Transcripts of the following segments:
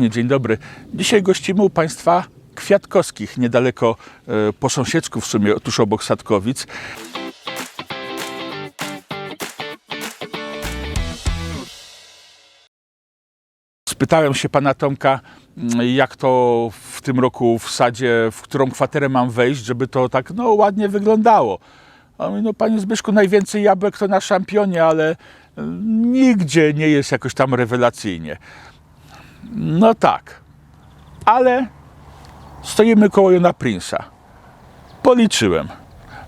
Dzień dobry. Dzisiaj gościmy u Państwa Kwiatkowskich, niedaleko e, po sąsiedzku w sumie, tuż obok Sadkowic. Spytałem się pana Tomka, mm, jak to w tym roku w sadzie, w którą kwaterę mam wejść, żeby to tak no, ładnie wyglądało. A mówi, no panie Zbyszku, najwięcej jabłek to na szampionie, ale e, nigdzie nie jest jakoś tam rewelacyjnie. No tak, ale stoimy koło Jona Prince'a. Policzyłem.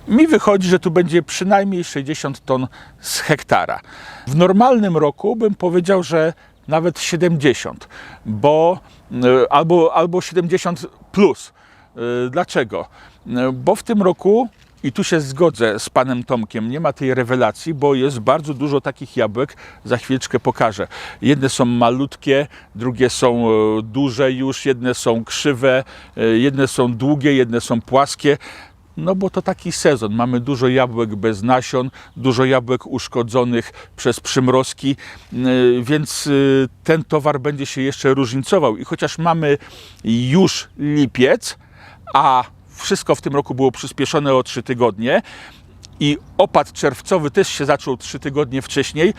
Mi wychodzi, że tu będzie przynajmniej 60 ton z hektara. W normalnym roku bym powiedział, że nawet 70, bo e, albo, albo 70 plus. E, Dlaczego? E, Bo w tym roku, i tu się zgodzę z panem Tomkiem, nie ma tej rewelacji, bo jest bardzo dużo takich jabłek, za chwileczkę pokażę. Jedne są malutkie, drugie są e, duże już, jedne są krzywe, e, jedne są długie, jedne są płaskie. No bo to taki sezon. Mamy dużo jabłek bez nasion, dużo jabłek uszkodzonych przez przymrozki, yy, więc ten towar będzie się jeszcze różnicował. I chociaż mamy już lipiec, a wszystko w tym roku było przyspieszone o 3 tygodnie i opad czerwcowy też się zaczął 3 tygodnie wcześniej,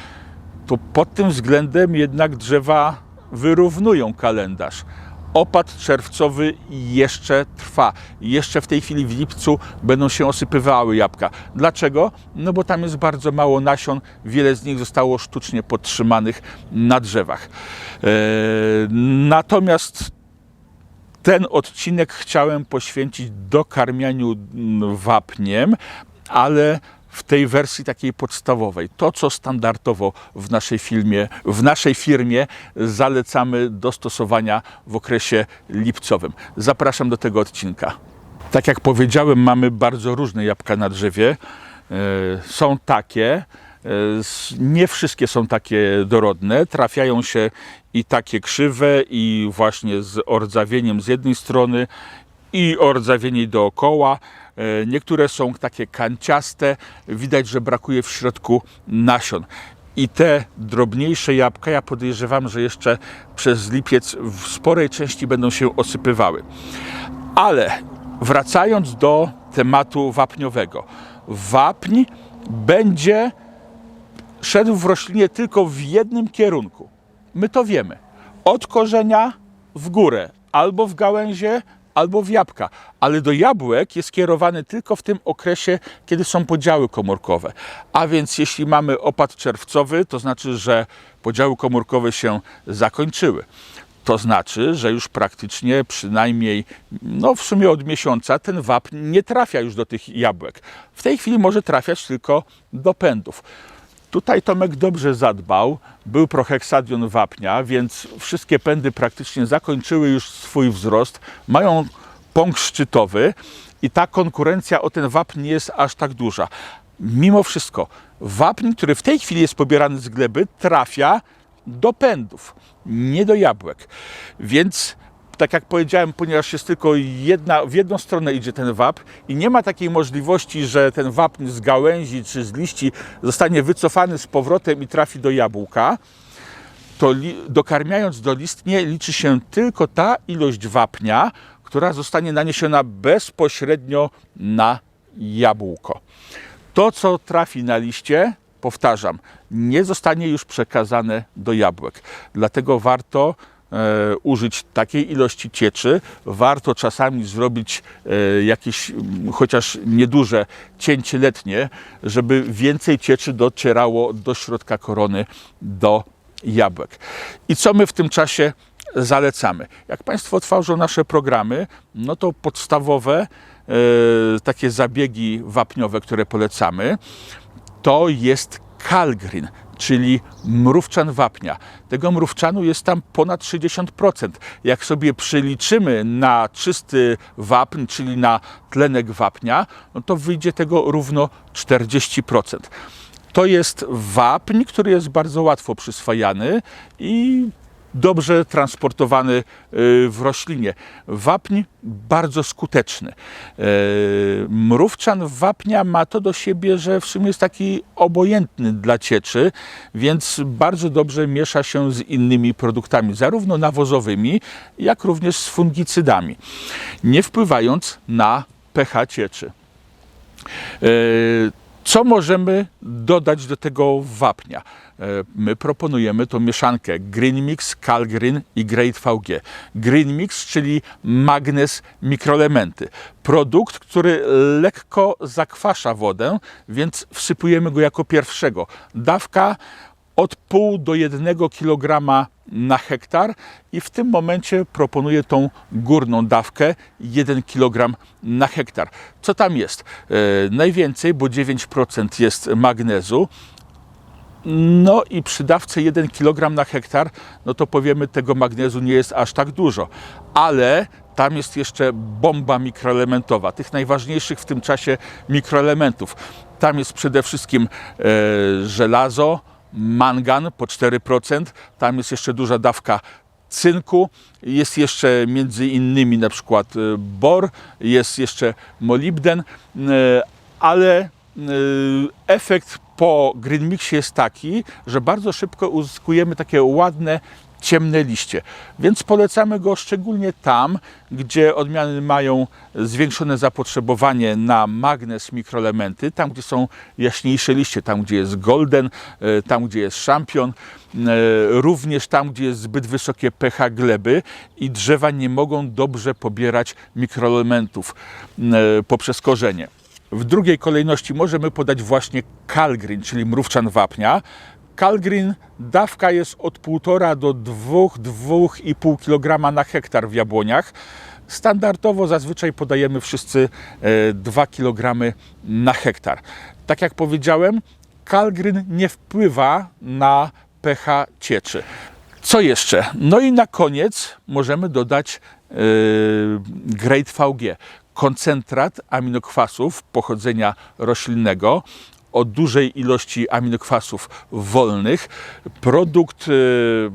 to pod tym względem jednak drzewa wyrównują kalendarz. Opad czerwcowy jeszcze trwa. Jeszcze w tej chwili w lipcu będą się osypywały jabłka. Dlaczego? No bo tam jest bardzo mało nasion, wiele z nich zostało sztucznie podtrzymanych na drzewach. Eee, natomiast ten odcinek chciałem poświęcić dokarmianiu mm, wapniem, ale w tej wersji takiej podstawowej. To, co standardowo w naszej, filmie, w naszej firmie zalecamy do stosowania w okresie lipcowym. Zapraszam do tego odcinka. Tak jak powiedziałem, mamy bardzo różne jabłka na drzewie. E, Są takie, nie wszystkie są takie dorodne. Trafiają się i takie krzywe, i właśnie z ordzawieniem z jednej strony, i ordzawienie dookoła. E, Niektóre są takie kanciaste, widać, że brakuje w środku nasion. I te drobniejsze jabłka, ja podejrzewam, że jeszcze przez lipiec w sporej części będą się osypywały. Ale wracając do tematu wapniowego. Wapń będzie szedł w roślinie tylko w jednym kierunku. My to wiemy. Od korzenia w górę, albo w gałęzie, albo w jabłka. Ale do jabłek jest kierowany tylko w tym okresie, kiedy są podziały komórkowe. A więc jeśli mamy opad czerwcowy, to znaczy, że podziały komórkowe się zakończyły. To znaczy, że już praktycznie przynajmniej, no w sumie od miesiąca ten wapń nie trafia już do tych jabłek. W tej chwili może trafiać tylko do pędów. Tutaj Tomek dobrze zadbał, był proheksadion wapnia, więc wszystkie pędy praktycznie zakończyły już swój wzrost, mają pąk szczytowy i ta konkurencja o ten wapń nie jest aż tak duża. Mimo wszystko, wapń, który w tej chwili jest pobierany z gleby, trafia do pędów, nie do jabłek. Więc tak jak powiedziałem, ponieważ jest tylko jedna, w jedną stronę idzie ten wapń i nie ma takiej możliwości, że ten wapń z gałęzi czy z liści zostanie wycofany z powrotem i trafi do jabłka, to dokarmiając do listnie liczy się tylko ta ilość wapnia, która zostanie naniesiona bezpośrednio na jabłko. To, co trafi na liście, powtarzam, nie zostanie już przekazane do jabłek. Dlatego warto użyć takiej ilości cieczy. Warto czasami zrobić e, jakieś mm, chociaż nieduże cięcie letnie, żeby więcej cieczy docierało do środka korony, do jabłek. I co my w tym czasie zalecamy? Jak Państwo tworzą nasze programy, no to podstawowe e, takie zabiegi wapniowe, które polecamy, to jest kalgrin, czyli mrówczan wapnia. Tego mrówczanu jest tam ponad 60%. Jak sobie przeliczymy na czysty wapń, czyli na tlenek wapnia, no to wyjdzie tego równo 40%. To jest wapń, który jest bardzo łatwo przyswajany i dobrze transportowany y, w roślinie. Wapń bardzo skuteczny. E, Mrówczan wapnia ma to do siebie, że w sumie jest taki obojętny dla cieczy, więc bardzo dobrze miesza się z innymi produktami, zarówno nawozowymi, jak również z fungicydami, nie wpływając na pH cieczy. E, Co możemy dodać do tego wapnia? E, My proponujemy tą mieszankę Green Mix, Calgreen i Great VG. Green Mix, czyli magnez mikroelementy. Produkt, który lekko zakwasza wodę, więc wsypujemy go jako pierwszego. Dawka od pół do jednego kilograma na hektar i w tym momencie proponuję tą górną dawkę 1 kg na hektar. Co tam jest? E, najwięcej, bo 9% jest magnezu. No i przy dawce 1 kg na hektar, no to powiemy, tego magnezu nie jest aż tak dużo, ale tam jest jeszcze bomba mikroelementowa, tych najważniejszych w tym czasie mikroelementów. Tam jest przede wszystkim e, żelazo, mangan po 4%, tam jest jeszcze duża dawka cynku, jest jeszcze między innymi na przykład e, bor, jest jeszcze molibden, e, ale efekt po Green Mixie jest taki, że bardzo szybko uzyskujemy takie ładne, ciemne liście. Więc polecamy go szczególnie tam, gdzie odmiany mają zwiększone zapotrzebowanie na magnez, mikroelementy, tam gdzie są jaśniejsze liście, tam gdzie jest golden, e, tam gdzie jest champion, e, również tam gdzie jest zbyt wysokie pH gleby i drzewa nie mogą dobrze pobierać mikroelementów poprzez korzenie. W drugiej kolejności możemy podać właśnie Calgreen, czyli mrówczan wapnia. Calgreen dawka jest od 1,5 do 2-2,5 kg na hektar w jabłoniach. Standardowo zazwyczaj podajemy wszyscy e, 2 kg na hektar. Tak jak powiedziałem, Calgreen nie wpływa na pH cieczy. Co jeszcze? No i na koniec możemy dodać yy, Great VG, koncentrat aminokwasów pochodzenia roślinnego o dużej ilości aminokwasów wolnych. Produkt yy,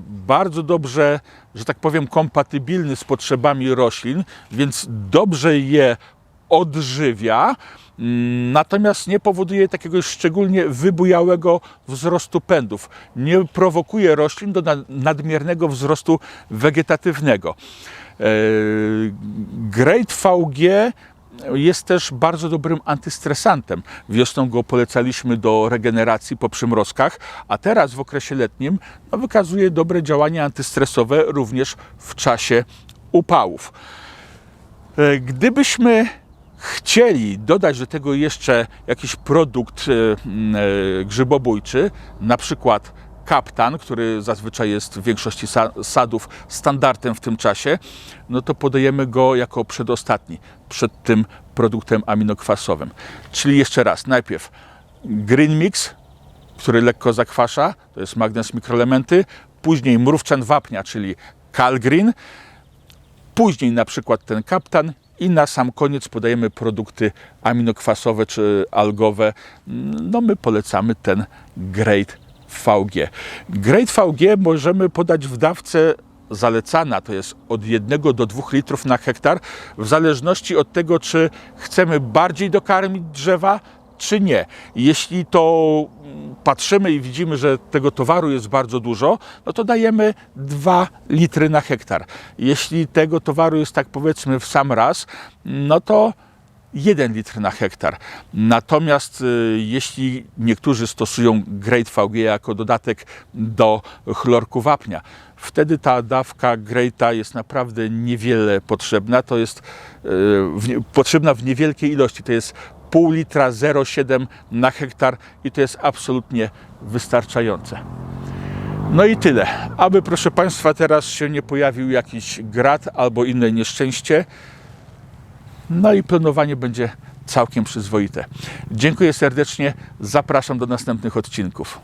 bardzo dobrze, że tak powiem, kompatybilny z potrzebami roślin, więc dobrze je odżywia, mm, natomiast nie powoduje takiego szczególnie wybujałego wzrostu pędów. Nie prowokuje roślin do nad- nadmiernego wzrostu wegetatywnego. E, Great VG jest też bardzo dobrym antystresantem. Wiosną go polecaliśmy do regeneracji po przymrozkach, a teraz w okresie letnim no, wykazuje dobre działanie antystresowe również w czasie upałów. E, Gdybyśmy chcieli dodać do tego jeszcze jakiś produkt e, e, grzybobójczy, na przykład kaptan, który zazwyczaj jest w większości sa- sadów standardem w tym czasie, no to podajemy go jako przedostatni, przed tym produktem aminokwasowym. Czyli jeszcze raz, najpierw Green Mix, który lekko zakwasza, to jest magnez mikroelementy, później mrówczan wapnia, czyli Calgreen, później na przykład ten kaptan i na sam koniec podajemy produkty aminokwasowe czy algowe. No my polecamy ten Great VG. Great VG możemy podać w dawce zalecana, to jest od 1 do 2 litrów na hektar, w zależności od tego, czy chcemy bardziej dokarmić drzewa, czy nie. Jeśli to mm, patrzymy i widzimy, że tego towaru jest bardzo dużo, no to dajemy 2 litry na hektar. Jeśli tego towaru jest tak powiedzmy w sam raz, no to 1 litr na hektar. Natomiast y, jeśli niektórzy stosują Great VG jako dodatek do chlorku wapnia, wtedy ta dawka Greata jest naprawdę niewiele potrzebna. To jest y, w, potrzebna w niewielkiej ilości. To jest pół litra 0,7 na hektar i to jest absolutnie wystarczające. No i tyle. Aby proszę Państwa teraz się nie pojawił jakiś grat albo inne nieszczęście, no i planowanie będzie całkiem przyzwoite. Dziękuję serdecznie, zapraszam do następnych odcinków.